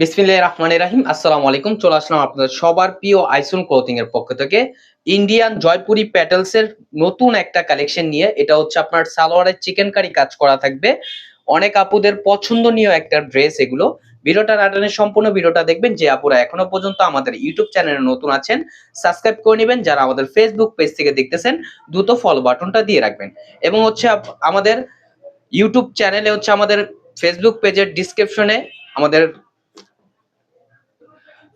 বিসমিল্লাহির রহমানির রাহিম, আসসালামু আলাইকুম। চলে আসলাম আপনাদের সবার প্রিয় আইসন ক্লোথিং এর পক্ষ থেকে। ইন্ডিয়ান জয়পুরি প্যাটেলস এর নতুন একটা কালেকশন নিয়ে, এটা হচ্ছে আপনার সালোয়ারের চিকেন কারি কাজ করা থাকবে। অনেক আপুদের পছন্দনীয় একটা ড্রেস এগুলো। ভিডিওটা নাটানের সম্পূর্ণ ভিডিওটা দেখবেন। যে আপুরা এখনও পর্যন্ত আমাদের ইউটিউব চ্যানেলে নতুন আছেন সাবস্ক্রাইব করে নেবেন। যারা আমাদের ফেসবুক পেজ থেকে দেখতেছেন, দ্রুত ফলো বাটনটা দিয়ে রাখবেন। এবং হচ্ছে আমাদের ইউটিউব চ্যানেলে হচ্ছে আমাদের ফেসবুক পেজের ডিসক্রিপশনে আমাদের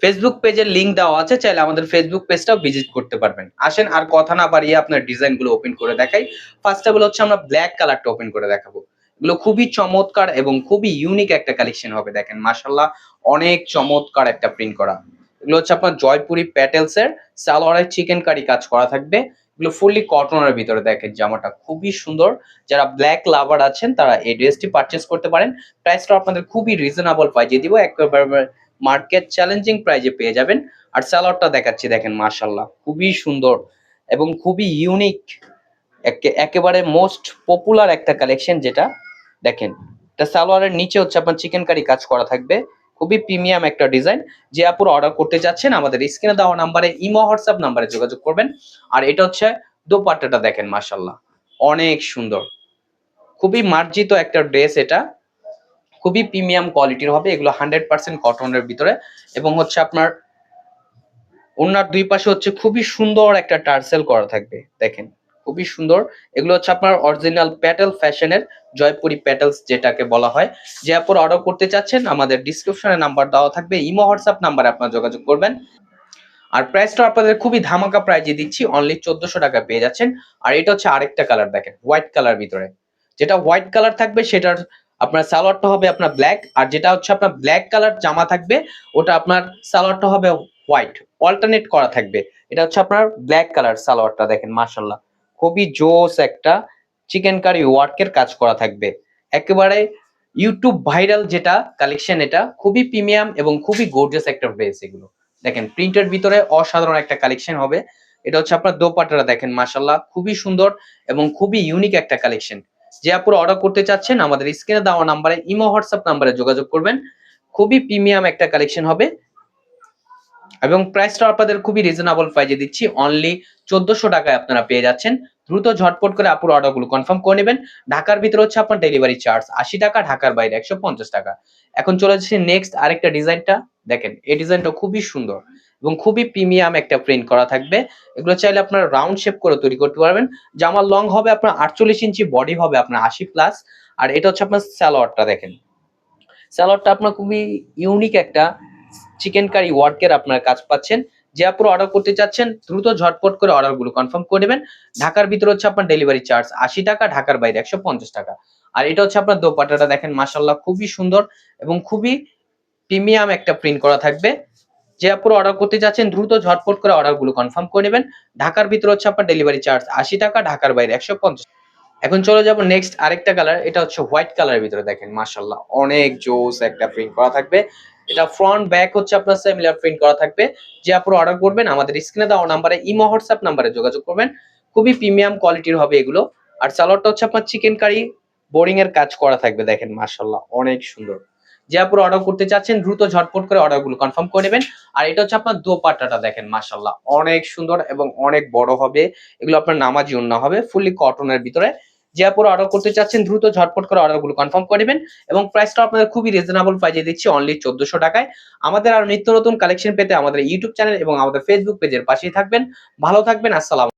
ফেসবুক পেজের লিংক দেওয়া আছে, চাইলে আমাদের ফেসবুক পেজটাও ভিজিট করতে পারবেন। আসেন, আর কথা না বাড়িয়ে আপনার ডিজাইনগুলো ওপেন করে দেখাই। ফার্স্ট অফ অল হচ্ছে আমরা ব্ল্যাক কালারটা ওপেন করে দেখাবো। এগুলো খুবই চমৎকার এবং খুবই ইউনিক একটা কালেকশন হবে, দেখেন মাশাল্লাহ অনেক চমৎকার একটা প্রিন্ট করা। এগুলো হচ্ছে আপনার জয়পুরি প্যাটেলস এর সালোয়ারের চিকেন কারি কাজ করা থাকবে। এগুলো ফুললি কটনের ভিতরে, দেখেন, জামাটা খুবই সুন্দর। যারা ব্ল্যাক লাভার আছেন, তারা এই ড্রেসটি পারচেস করতে পারেন। প্রাইসটা আপনাদের খুবই রিজনেবল প্রাইজে দিব, একেবারে মার্কেট চ্যালেঞ্জিং প্রাইজে পেয়ে যাবেন। আর স্যালাডটা দেখাচ্ছি, দেখেন মার্শাল্লাহ খুবই সুন্দর এবং খুবই ইউনিক একেবারে মোস্ট পপুলার একটা কালেকশন যেটা, দেখেন, এটা সালোয়ারের নিচে হচ্ছে আপনার চিকেন কারি কাজ করা থাকবে, খুবই প্রিমিয়াম একটা ডিজাইন যে আপুর অর্ডার করতে চাচ্ছেন আমাদের স্ক্রিনে দেওয়া নাম্বারে, ইমো, হোয়াটসঅ্যাপ নাম্বারে যোগাযোগ করবেন। আর এটা হচ্ছে দোপাট্টাটা, দেখেন মার্শাল্লাহ অনেক সুন্দর, খুবই মার্জিত একটা ড্রেস এটা। খুবই প্রিমিয়াম কোয়ালিটির হবে। এগুলো হান্ড্রেড পার্সেন্ট কটনের ভিতরে। এবং হচ্ছে আপনার ওনার দুই পাশে হচ্ছে খুবই সুন্দর একটা টার্সেল করা থাকবে। দেখেন, খুবই সুন্দর। এগুলো হচ্ছে আপনার অরিজিনাল প্যাটেল ফ্যাশনের জয়পুরি প্যাটেলস যেটাকে বলা হয়। যে আপনার অর্ডার করতে চাচ্ছেন, আমাদের ডিসক্রিপশনে নাম্বার দেওয়া থাকবে। ইমো হোয়াটসঅ্যাপ নাম্বারে আপনারা যোগাযোগ করবেন। আর প্রাইসটা আপনাদের খুবই ধামাকা প্রাইজে দিচ্ছি। অনলি চোদ্দশো টাকা পেয়ে যাচ্ছেন। আর এটা হচ্ছে আরেকটা কালার দেখেন হোয়াইট কালার ভিতরে। যেটা হোয়াইট কালার থাকবে, সেটার আপনার সালোয়ারটা হবে আপনার ব্ল্যাক আর যেটা হচ্ছে আপনার ব্ল্যাক কালার জামা থাকবে, ওটা আপনার সালোয়ারটা হবে হোয়াইট অল্টারনেট করা থাকবে। এটা হচ্ছে আপনার ব্ল্যাক কালার সালোয়ারটা, দেখেন মাশাল্লাহ খুবই জোস একটা চিকেন কারি ওয়ার্কের কাজ করা থাকবে। একেবারে ইউটিউব ভাইরাল যেটা কালেকশন এটা, খুবই প্রিমিয়াম এবং খুবই গর্জিয়াস একটা ড্রেস এগুলো। দেখেন প্রিন্টের ভিতরে অসাধারণ একটা কালেকশন হবে। এটা হচ্ছে আপনার দোপাট্টাটা, দেখেন মাশাল্লাহ খুবই সুন্দর এবং খুবই ইউনিক একটা কালেকশন যে আপুর অর্ডার করতে চাচ্ছেন, আমাদের স্ক্রিনে দেওয়া নাম্বারে ইমো হোয়াটসঅ্যাপ নাম্বারে যোগাযোগ করবেন। খুবই প্রিমিয়াম একটা কালেকশন হবে। এবং প্রাইসটা আপনাদের খুবই রিজনেবল প্রাইজে দিচ্ছি। অনলি চোদ্দশো টাকায় আপনারা পেয়ে যাচ্ছেন। দ্রুত ঝটপট করে আপুর অর্ডারগুলো কনফার্ম করে নেবেন। ঢাকার ভিতরে হচ্ছে আপনার ডেলিভারি চার্জ আশি টাকা, ঢাকার বাইরে একশো পঞ্চাশ টাকা। এখন চলে যাচ্ছি নেক্সট আরেকটা ডিজাইনটা দেখেন, এই ডিজাইনটা খুবই সুন্দর। এবং খুবই প্রিমিয়াম একটা প্রিন্ট করা থাকবে। এগুলো চাইলে আপনারা রাউন্ড শেপ করে তৈরি করতে পারবেন। জামার লং হবে আপনার আটচল্লিশ ইঞ্চি বডি হবে আপনার আশি প্লাস আর এটা হচ্ছে আপনার স্যালোয়ারটা দেখেন। স্যালোয়ারটা আপনার খুবই ইউনিক একটা চিকেন কারি ওয়ার্কের আপনার কাজ পাচ্ছেন। যে আপুর অর্ডার করতে চাচ্ছেন, দ্রুত ঝটপট করে অর্ডারগুলো কনফার্ম করে নেবেন ঢাকার ভিতরে হচ্ছে আপনার ডেলিভারি চার্জ আশি টাকা, ঢাকার বাইরে একশো পঞ্চাশ টাকা। আর এটা হচ্ছে আপনার দোপাট্টাটা দেখেন মাসাল্লাহ খুবই সুন্দর এবং খুবই প্রিমিয়াম একটা প্রিন্ট করা থাকবে। যে অর্ডার করতে চাচ্ছেন দ্রুত ঝটপট করে অর্ডারগুলো কনফার্ম করে নেবেন। ঢাকার ভিতরে হচ্ছে আপনার ডেলিভারি চার্জ আশি টাকা, ঢাকার বাইরে একশো পঞ্চাশ। এখন চলে যাব নেক্সট আরেকটা কালার এটা হচ্ছে হোয়াইট কালারের ভিতরে দেখেন মাশাল্লাহ অনেক জোস একটা প্রিন্ট করা থাকবে। এটা ফ্রন্ট ব্যাক হচ্ছে আপনার সিমিলার প্রিন্ট করা থাকবে। যে আপনারা অর্ডার করবেন, আমাদের স্ক্রিনে দেওয়া নাম্বারে ইমো হোয়াটসঅ্যাপ নাম্বারে যোগাযোগ করবেন। খুবই প্রিমিয়াম কোয়ালিটির হবে এগুলো। আর সালোয়ারটা হচ্ছে আপনার চিকেন কারি বোরিং এর কাজ করা থাকবে, দেখেন মাশাল্লাহ অনেক সুন্দর। যে আপনারা অর্ডার করতে চাচ্ছেন, দ্রুত ঝটপট করে অর্ডারগুলো কনফার্ম করে নেবেন। আর এটা হচ্ছে আপনার দোপাট্টাটা দেখেন মাশাল্লাহ অনেক সুন্দর এবং অনেক বড় হবে। এগুলো আপনার নামাজি উন্না হবে ফুললি কটনের ভিতরে। যে আপনারা অর্ডার করতে চাচ্ছেন, দ্রুত ঝটপট করে অর্ডারগুলো কনফার্ম করে নেবেন এবং প্রাইসটা আপনাদের খুবই রিজনেবল প্রাইজে দিচ্ছি অনলি চোদ্দশো টাকায়। আমাদের আরও নিত্য নতুন কালেকশন পেতে আমাদের ইউটিউব চ্যানেল এবং আমাদের ফেসবুক পেজের পাশেই থাকবেন। ভালো থাকবেন, আসসালাম